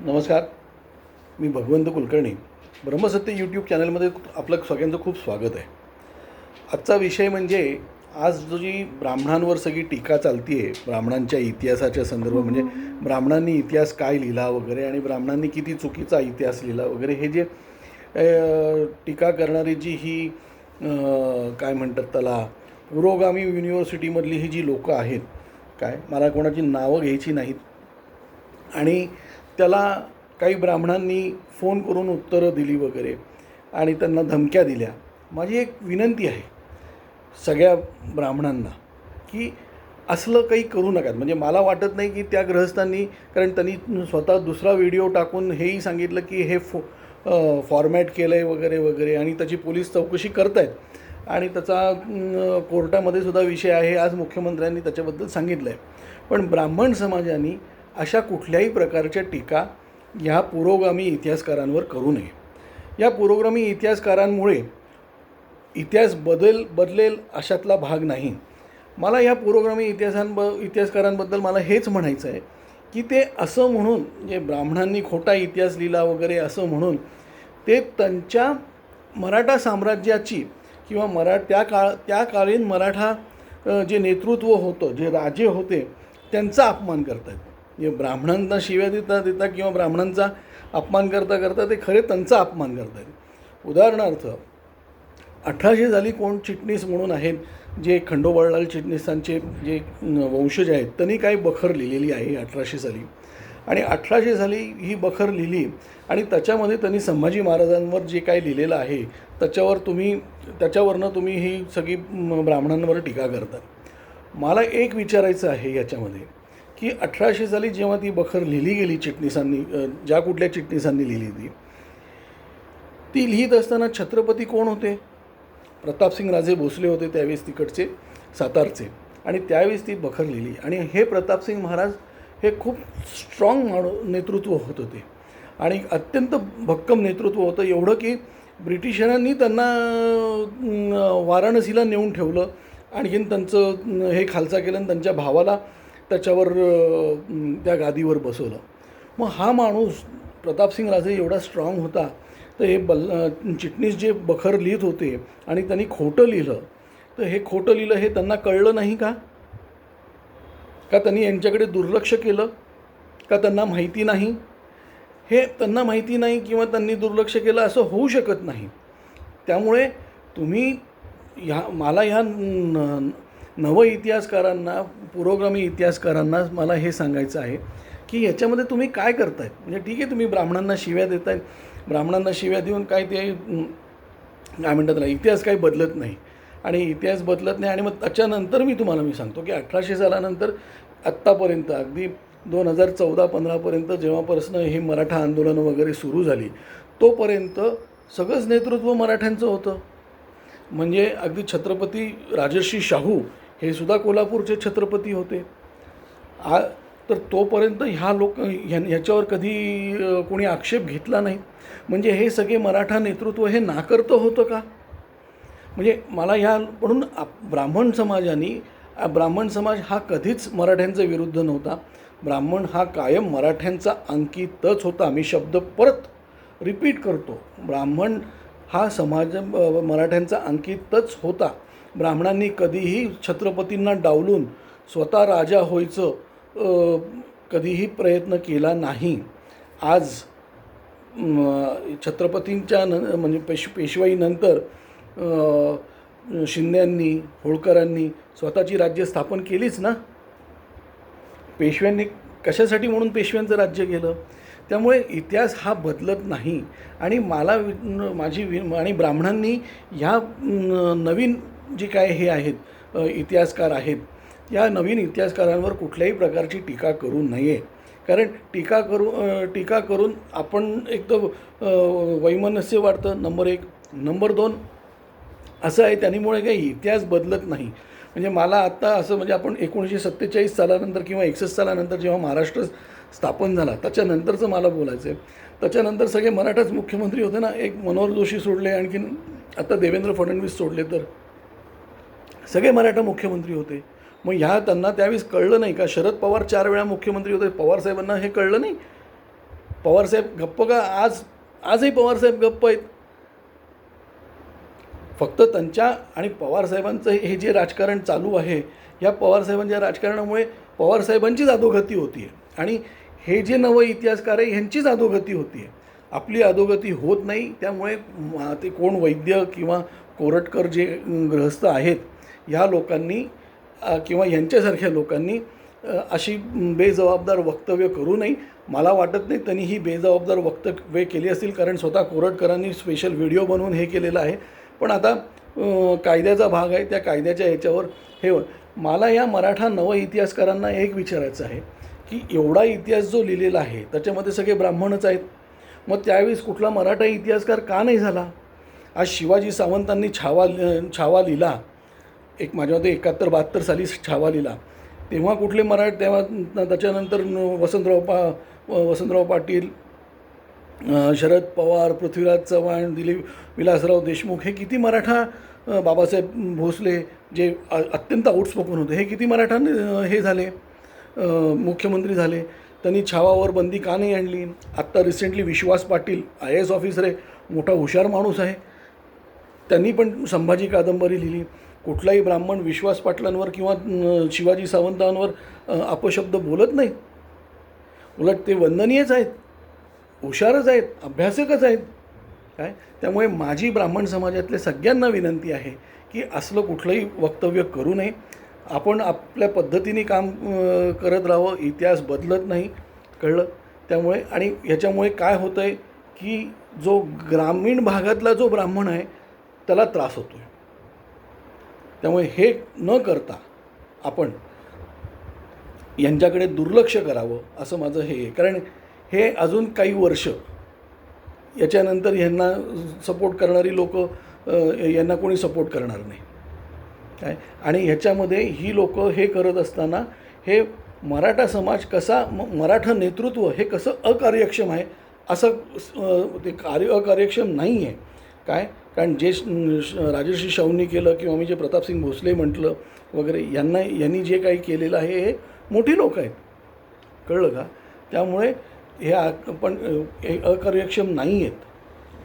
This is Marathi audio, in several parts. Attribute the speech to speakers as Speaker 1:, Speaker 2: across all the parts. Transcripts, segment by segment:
Speaker 1: नमस्कार. मी भगवंत कुलकर्णी. ब्रह्मसत्य यूट्यूब चॅनलमध्ये आपलं सगळ्यांचं खूप स्वागत आहे. आजचा विषय म्हणजे आज जो जी ब्राह्मणांवर सगळी टीका चालती आहे ब्राह्मणांच्या इतिहासाच्या संदर्भ म्हणजे ब्राह्मणांनी इतिहास काय लिहिला वगैरे आणि ब्राह्मणांनी किती चुकीचा इतिहास लिहिला वगैरे हे जे टीका करणारी जी ही काय म्हणतात त्याला पुरोगामी युनिव्हर्सिटीमधली ही जी लोकं आहेत काय मला कोणाची नावं घ्यायची नाहीत. आणि त्याला काही ब्राह्मणांनी फोन करून उत्तरं दिली वगैरे आणि त्यांना धमक्या दिल्या. माझी एक विनंती आहे सगळ्या ब्राह्मणांना की असलं काही करू नका. म्हणजे मला वाटत नाही की त्या ग्रहस्थांनी कारण त्यांनी स्वतः दुसरा व्हिडिओ टाकून हेही सांगितलं की हे फो फॉर्मॅट केलं आहे वगैरे वगैरे आणि त्याची पोलीस चौकशी करत आहेत आणि त्याचा कोर्टामध्ये सुद्धा विषय आहे आज मुख्यमंत्र्यांनी त्याच्याबद्दल सांगितलं आहे पण ब्राह्मण समाजाने अशा कुठल्याही प्रकारच्या टीका ह्या पुरोगामी इतिहासकारांवर करू नये. या पुरोगामी इतिहासकारांमुळे इतिहास बदल बदलेल अशातला भाग नाही. मला या पुरोगामी इतिहासांब इतिहासकारांबद्दल मला हेच म्हणायचं आहे की ते असं म्हणून जे ब्राह्मणांनी खोटा इतिहास लिहिला वगैरे असं म्हणून ते त्यांच्या मराठा साम्राज्याची किंवा मरा त्या काळ त्या कालीन मराठा जे नेतृत्व होतं जे राजे होते त्यांचा अपमान करत आहेत ब्राह्मणांना शिव्या देता देता किंवा ब्राह्मणांचा अपमान करता करता ते खरे त्यांचा अपमान करत आहेत उदाहरणार्थ अठराशे झाली कोण चिटणीस म्हणून आहेत जे खंडोबाळलाल चिटणीसांचे जे वंशज आहेत त्यांनी काही बखर लिहिलेली आहे अठराशे साली. आणि अठराशे साली ही बखर लिहिली आणि त्याच्यामध्ये त्यांनी संभाजी महाराजांवर जे काही लिहिलेलं आहे त्याच्यावर तुम्ही त्याच्यावरनं तुम्ही ही सगळी ब्राह्मणांवर टीका करता. मला एक विचारायचं आहे याच्यामध्ये. की अठराशे साली जेव्हा ती बखर लिहिली गेली चिटणीसांनी ज्या कुठल्या चिटणीसांनी लिहिली ती ती लिहित असताना छत्रपती कोण होते? प्रतापसिंग राजे भोसले होते त्यावेळेस तिकडचे सातारचे. आणि त्यावेळेस ती बखर लिहिली. आणि हे प्रतापसिंग महाराज हे खूप स्ट्रॉंग माणू नेतृत्व होत होते. आणि अत्यंत भक्कम नेतृत्व होतं. एवढं की ब्रिटिशांनी त्यांना वाराणसीला नेऊन ठेवलं. आणखीन त्यांचं हे खालसा केलं आणि त्यांच्या भावाला त्याच्यावर त्या गादीवर बसवलं. मग हा माणूस प्रतापसिंग राजे एवढा स्ट्रॉंग होता तर हे बल चिटणीस जे बखर लिहित होते आणि त्यांनी खोटं लिहिलं तर हे खोटं लिहिलं हे त्यांना कळलं नाही का? का त्यांनी यांच्याकडे दुर्लक्ष केलं? का त्यांना माहिती नाही? हे त्यांना माहिती नाही किंवा त्यांनी दुर्लक्ष केलं असं होऊ शकत नाही. त्यामुळे तुम्ही ह्या मला ह्या न नव इतिहासकारांना पुरोगामी इतिहासकारांना मला हे सांगायचं आहे की याच्यामध्ये तुम्ही काय करताय? म्हणजे ठीक आहे तुम्ही ब्राह्मणांना शिव्या देताय. ब्राह्मणांना शिव्या देऊन काय ते काय म्हणतात ना इतिहास काही बदलत नाही. आणि इतिहास बदलत नाही आणि मग त्याच्यानंतर मी तुम्हाला मी सांगतो की अठराशे सालानंतर आत्तापर्यंत अगदी दोन हजार चौदा पंधरापर्यंत जेव्हापासून हे मराठा आंदोलन वगैरे सुरू झाली तोपर्यंत सगळंच नेतृत्व मराठ्यांचं होतं. म्हणजे अगदी छत्रपती राजर्षी शाहू हे सुद्धा कोल्हापूरचे छत्रपती होते. आ तर तोपर्यंत ह्या लोक ह्या ह्याच्यावर कधी कोणी आक्षेप घेतला नाही. म्हणजे हे सगळे मराठा नेतृत्व हे नाकर्तं होतं का? म्हणजे मला ह्या म्हणून ब्राह्मण समाजाने ब्राह्मण समाज हा कधीच मराठ्यांच्या विरुद्ध नव्हता. ब्राह्मण हा कायम मराठ्यांचा अंकितच होता. मी शब्द परत रिपीट करतो. ब्राह्मण हा समाज मराठ्यांचा अंकितच होता. ब्राह्मणांनी कधीही छत्रपतींना डावलून स्वतः राजा व्हायचं कधीही प्रयत्न केला नाही. आज छत्रपतींच्या न म्हणजे पेश पेशवाईनंतर शिंद्यांनी होळकरांनी स्वतःची राज्य स्थापन केलीच ना? पेशव्यांनी कशासाठी म्हणून पेशव्यांचं राज्य केलं? त्यामुळे इतिहास हा बदलत नाही. आणि मला वि- माझी वि आणि ब्राह्मणांनी ह्या नवीन जे काय हे आहेत इतिहासकार आहेत या नवीन इतिहासकारांवर कुठल्याही प्रकारची टीका करू नये. कारण टीका करू टीका करून आपण एक तर वैमनस्य वाढतं नंबर एक. नंबर दोन असं आहे त्यामुळे काही इतिहास बदलत नाही. म्हणजे मला आत्ता असं म्हणजे आपण एकोणीसशे सत्तेचाळीस सालानंतर किंवा एकसष्ट सालानंतर जेव्हा महाराष्ट्र स्थापन झाला त्याच्यानंतरचं मला बोलायचं आहे त्याच्यानंतर सगळे मराठाच मुख्यमंत्री होते ना एक मनोहर जोशी सोडले आणखीन आता देवेंद्र फडणवीस सोडले तर. सगळे मराठा मुख्यमंत्री होते. मग ह्या त्यांना त्यावेळेस कळलं नाही का? शरद पवार चार वेळा मुख्यमंत्री होते. पवारसाहेबांना हे कळलं नाही? पवारसाहेब गप्प का? आज आजही पवारसाहेब गप्प आहेत. फक्त त्यांच्या आणि पवारसाहेबांचं हे जे राजकारण चालू आहे या पवारसाहेबांच्या राजकारणामुळे पवारसाहेबांचीच अधोगती होती आहे आणि हे जे नवं इतिहासकार आहे ह्यांचीच अधोगती होती आहे आपली अधोगती होत नाही त्यामुळे ते कोण वैद्य किंवा कोरटकर जे ग्रहस्थ आहेत ह्या लोकांनी किंवा यांच्यासारख्या लोकांनी अशी बेजबाबदार वक्तव्य करू नये. मला वाटत नाही त्यांनी ही बेजबाबदार वक्तव्य केली असतील कारण स्वतः कोरटकरांनी स्पेशल व्हिडिओ बनवून हे केलेलं आहे. पण आता कायद्याचा भाग आहे त्या कायद्याच्या ह्याच्यावर हे मला या मराठा नव इतिहासकारांना एक विचारायचं आहे की एवढा इतिहास जो लिहिलेला आहे त्याच्यामध्ये सगळे ब्राह्मणच आहेत. मग त्यावेळेस कुठला मराठा इतिहासकार का नाही झाला? आज शिवाजी सावंतांनी छावा छावा लिहिला. एक माझ्या मते एकाहत्तर बहात्तर साली छावा लिहिला. तेव्हा कुठले मराठ तेव्हा त्याच्यानंतर वसंतराव पा वसंतराव पाटील शरद पवार पृथ्वीराज चव्हाण दिलीप विलासराव देशमुख हे किती मराठा बाबासाहेब भोसले जे अत्यंत आउटस्पोकन होते हे किती मराठा हे झाले मुख्यमंत्री झाले त्यांनी छावावर बंदी का नाही आणली? आत्ता recently Vishwas Patil I S officer आहे मोठा हुशार माणूस आहे. त्यांनी पण संभाजी कादंबरी लिहिली. कुठलाही ब्राह्मण विश्वास पाटलांवर किंवा शिवाजी सावंतांवर अपशब्द बोलत नाही. उलट ते वंदनीयच आहेत. हुशारच आहेत. अभ्यासकच आहेत. काय? त्यामुळे माझी ब्राह्मण समाजातल्या सगळ्यांना विनंती आहे की असलं कुठलंही वक्तव्य करू नये. आपण आपल्या पद्धतीने काम करत राहावं. इतिहास बदलत नाही. कळलं? त्यामुळे आणि ह्याच्यामुळे काय होतं आहे की जो ग्रामीण भागातला जो ब्राह्मण आहे त्याला त्रास होतो आहे त्यामुळे हे न करता आपण यांच्याकडे दुर्लक्ष करावं असं माझं हे आहे. कारण हे अजून काही वर्ष याच्यानंतर ह्यांना सपोर्ट करणारी लोक यांना कोणी सपोर्ट करणार नाही. काय? आणि ह्याच्यामध्ये ही लोक हे करत असताना हे मराठा समाज कसा म मराठा नेतृत्व हे कसं अकार्यक्षम आहे असं ते कार्य अकार्यक्षम नाही आहे काय? कारण जे श- राजर्षी शाहूंनी केलं किंवा मी जे प्रतापसिंग भोसले म्हटलं वगैरे यांना यांनी जे काही केलेलं आहे हे मोठी लोक आहेत. कळलं का? त्यामुळे हे आ- पण हे अकार्यक्षम नाही आहेत.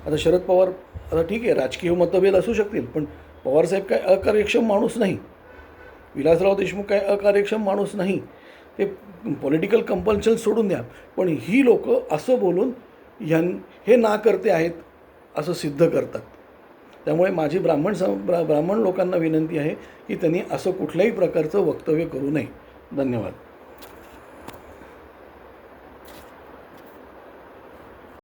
Speaker 1: आता शरद पवार आता ठीक आहे राजकीय मतभेद असू शकतील पण पवारसाहेब काय अकार्यक्षम माणूस नाही. विलासराव देशमुख काय अकार्यक्षम माणूस नाही. ते पॉलिटिकल कंपल्शन सोडून द्या. पण ही लोक असं बोलून ह्यां हे ना करते आहेत असं सिद्ध करतात. त्यामुळे माझी ब्राह्मण सम ब्रा ब्राह्मण लोकांना विनंती आहे की त्यांनी असं कुठल्याही प्रकारचं वक्तव्य करू नये. धन्यवाद.